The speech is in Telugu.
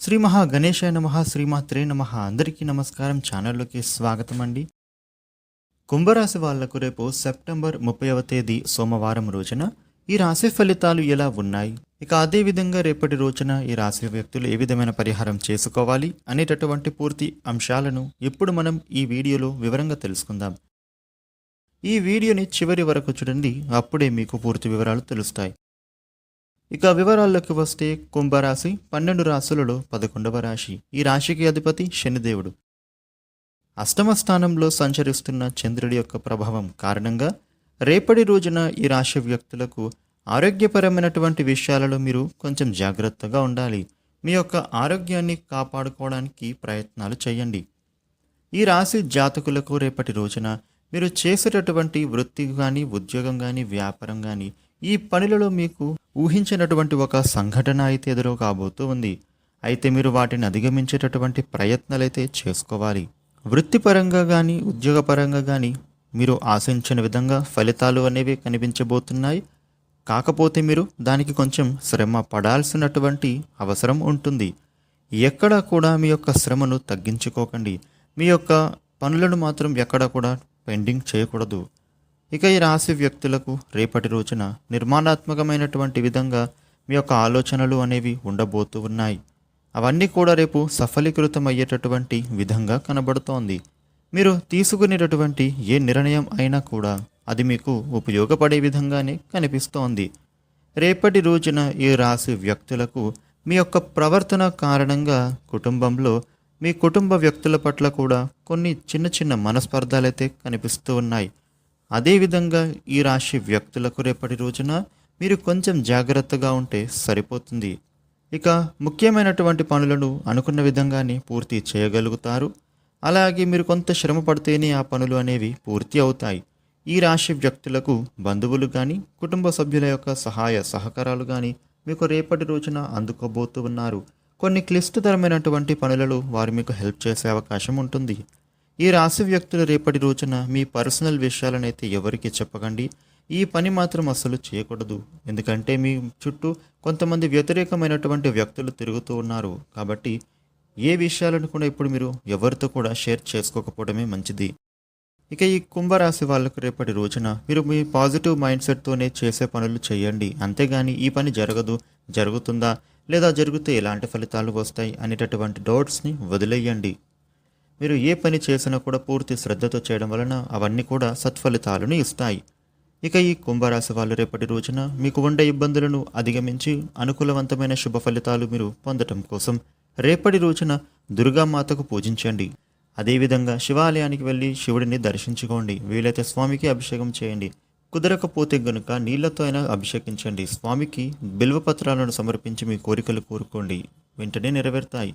శ్రీ మహా గణేశాయ నమ శ్రీమాత్రే నమ. అందరికీ నమస్కారం. ఛానల్లోకి స్వాగతం అండి. కుంభరాశి వాళ్ళకు రేపు సెప్టెంబర్ ముప్పైవ తేదీ సోమవారం రోజున ఈ రాశి ఫలితాలు ఎలా ఉన్నాయి? ఇక అదేవిధంగా రేపటి రోజున ఈ రాశి వ్యక్తులు ఏ విధమైన పరిహారం చేసుకోవాలి అనేటటువంటి పూర్తి అంశాలను ఇప్పుడు మనం ఈ వీడియోలో వివరంగా తెలుసుకుందాం. ఈ వీడియోని చివరి వరకు చూడండి అప్పుడే మీకు పూర్తి వివరాలు తెలుస్తాయి. ఇక వివరాల్లోకి వస్తే కుంభరాశి పన్నెండు రాశులలో పదకొండవ రాశి. ఈ రాశికి అధిపతి శనిదేవుడు అష్టమ స్థానంలో సంచరిస్తున్న చంద్రుడి యొక్క ప్రభావం కారణంగా రేపటి రోజున ఈ రాశి వ్యక్తులకు ఆరోగ్యపరమైనటువంటి విషయాలలో మీరు కొంచెం జాగ్రత్తగా ఉండాలి. మీ యొక్క ఆరోగ్యాన్ని కాపాడుకోవడానికి ప్రయత్నాలు చేయండి. ఈ రాశి జాతకులకు రేపటి రోజున మీరు చేసేటటువంటి వృత్తి కానీ ఉద్యోగం కానీ వ్యాపారం కానీ ఈ పనులలో మీకు ఊహించినటువంటి ఒక సంఘటన అయితే ఎదురు కాబోతూ ఉంది. అయితే మీరు వాటిని అధిగమించేటటువంటి ప్రయత్నాలు అయితే చేసుకోవాలి. వృత్తిపరంగా కానీ ఉద్యోగపరంగా కానీ మీరు ఆశించిన విధంగా ఫలితాలు అనేవి కనిపించబోతున్నాయి. కాకపోతే మీరు దానికి కొంచెం శ్రమ పడాల్సినటువంటి అవసరం ఉంటుంది. ఎక్కడా కూడా మీ యొక్క శ్రమను తగ్గించుకోకండి. మీ యొక్క పనులను మాత్రం ఎక్కడా కూడా పెండింగ్ చేయకూడదు. ఇక ఈ రాశి వ్యక్తులకు రేపటి రోజున నిర్మాణాత్మకమైనటువంటి విధంగా మీ యొక్క ఆలోచనలు అనేవి ఉండబోతూ ఉన్నాయి. అవన్నీ కూడా రేపు సఫలీకృతం అయ్యేటటువంటి విధంగా కనబడుతోంది. మీరు తీసుకునేటటువంటి ఏ నిర్ణయం అయినా కూడా అది మీకు ఉపయోగపడే విధంగానే కనిపిస్తోంది. రేపటి రోజున ఈ రాశి వ్యక్తులకు మీ యొక్క ప్రవర్తన కారణంగా కుటుంబంలో మీ కుటుంబ వ్యక్తుల పట్ల కూడా కొన్ని చిన్న చిన్న మనస్పర్ధలైతే కనిపిస్తూ ఉన్నాయి. అదేవిధంగా ఈ రాశి వ్యక్తులకు రేపటి రోజున మీరు కొంచెం జాగ్రత్తగా ఉంటే సరిపోతుంది. ఇక ముఖ్యమైనటువంటి పనులను అనుకున్న విధంగానే పూర్తి చేయగలుగుతారు. అలాగే మీరు కొంత శ్రమ పడితేనే ఆ పనులు అనేవి పూర్తి అవుతాయి. ఈ రాశి వ్యక్తులకు బంధువులు కానీ కుటుంబ సభ్యుల యొక్క సహాయ సహకారాలు కానీ మీకు రేపటి రోజున అందుకోబోతూ ఉన్నారు. కొన్ని క్లిష్టతరమైనటువంటి పనులలో వారు మీకు హెల్ప్ చేసే అవకాశం ఉంటుంది. ఈ రాశి వ్యక్తులు రేపటి రోజున మీ పర్సనల్ విషయాలనైతే ఎవరికి చెప్పకండి. ఈ పని మాత్రం అస్సలు చేయకూడదు. ఎందుకంటే మీ చుట్టూ కొంతమంది వ్యతిరేకమైనటువంటి వ్యక్తులు తిరుగుతూ ఉన్నారు. కాబట్టి ఏ విషయాలను కూడా ఇప్పుడు మీరు ఎవరితో కూడా షేర్ చేసుకోకపోవడమే మంచిది. ఇక ఈ కుంభరాశి వాళ్ళకు రేపటి రోజున మీరు మీ పాజిటివ్ మైండ్ సెట్తోనే చేసే పనులు చేయండి. అంతేగాని ఈ పని జరగదు జరుగుతుందా లేదా జరిగితే ఎలాంటి ఫలితాలు వస్తాయి అనేటటువంటి డౌట్స్ని వదిలేయండి. మీరు ఏ పని చేసినా కూడా పూర్తి శ్రద్ధతో చేయడం వలన అవన్నీ కూడా సత్ఫలితాలను ఇస్తాయి. ఇక ఈ కుంభరాశి వాళ్ళు రేపటి రోజున మీకు ఉండే ఇబ్బందులను అధిగమించి అనుకూలవంతమైన శుభ ఫలితాలు మీరు పొందటం కోసం రేపటి రోజున దుర్గామాతకు పూజించండి. అదేవిధంగా శివాలయానికి వెళ్ళి శివుడిని దర్శించుకోండి. వీలైతే స్వామికి అభిషేకం చేయండి. కుదరకపోతే గనుక నీళ్ళతో అయినా అభిషేకించండి. స్వామికి బిల్వపత్రాలను సమర్పించి మీ కోరికలు కోరుకోండి. వెంటనే నెరవేరుతాయి.